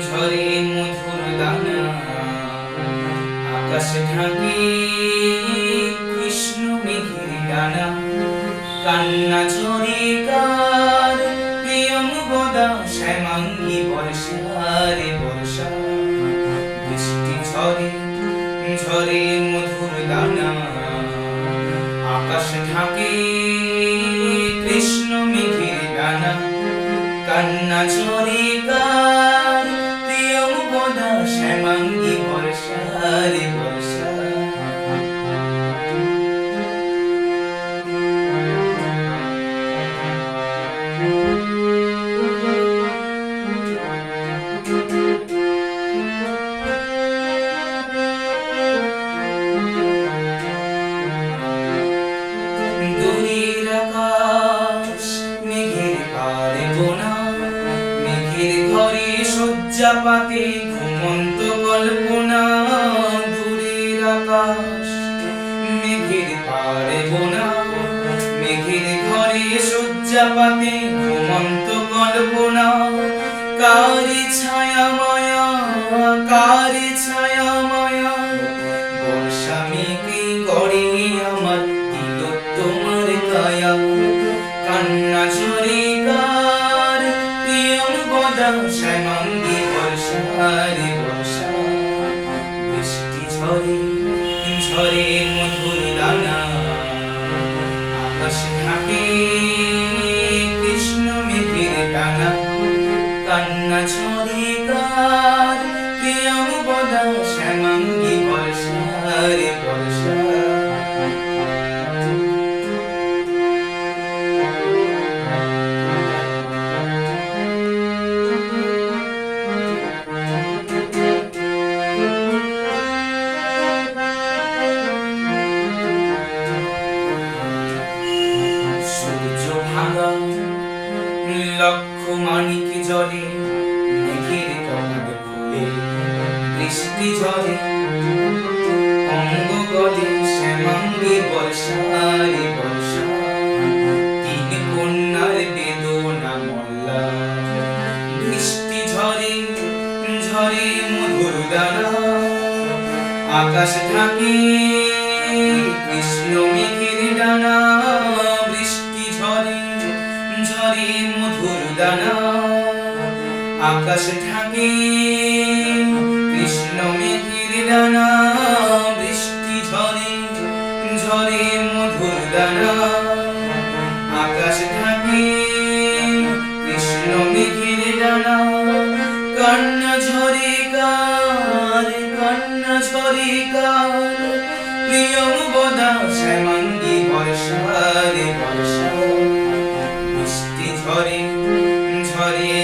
ঝরে মধুর দানা। আকাশ ঢাকে কৃষ্ণ মেঘের ডানা। কান্না ঝরে কার প্রিয়ম শ্যামাঙ্গি বর্ষা বৃষ্টি ঝরে ঝরে মধুর দানা। আকাশ ঢাকে কৃষ্ণ মেঘের ডানা। কান্না ঝরে পাতে ঘুমন্ত কল্পনা। দূরের আকাশ, মেঘের পারে বোনা, মেঘের ঘরে শয্যা পাতে ঘুমন্ত কল্পনা। কারি ছায়া মায়া, কারি ছায়া মায়া, বর্ষা মেঘে গড়ে প্রিয়ম গদা শ্যামাঙ্গি বর্ষা। বৃষ্টি ঝরে ঝরে মধুর দানা। আকাশ থাকে কৃষ্ণ মেঘের টানা। কান্না ঝরে জলে, মেঘের কমল ফুলে বৃষ্টি ঝরে অঙ্গ গলে শ্যামাঙ্গে বর্ষারে বর্ষা আকাশ থাকে কৃষ্ণ মেঘের ডানা। আকাশ থাকে। কৃষ্ণ মেঘের ডানা, বৃষ্টি ঝরে ঝরে মধুর দানা আকাশ থাকে, কৃষ্ণ মেঘের ডানা। কান্না ঝরে কার, কান্না ঝরে কার। প্রিয়ম বদা শ্যামাঙ্গি বর্ষারে বর্ষা। বৃষ্টি ঝরে ঝরে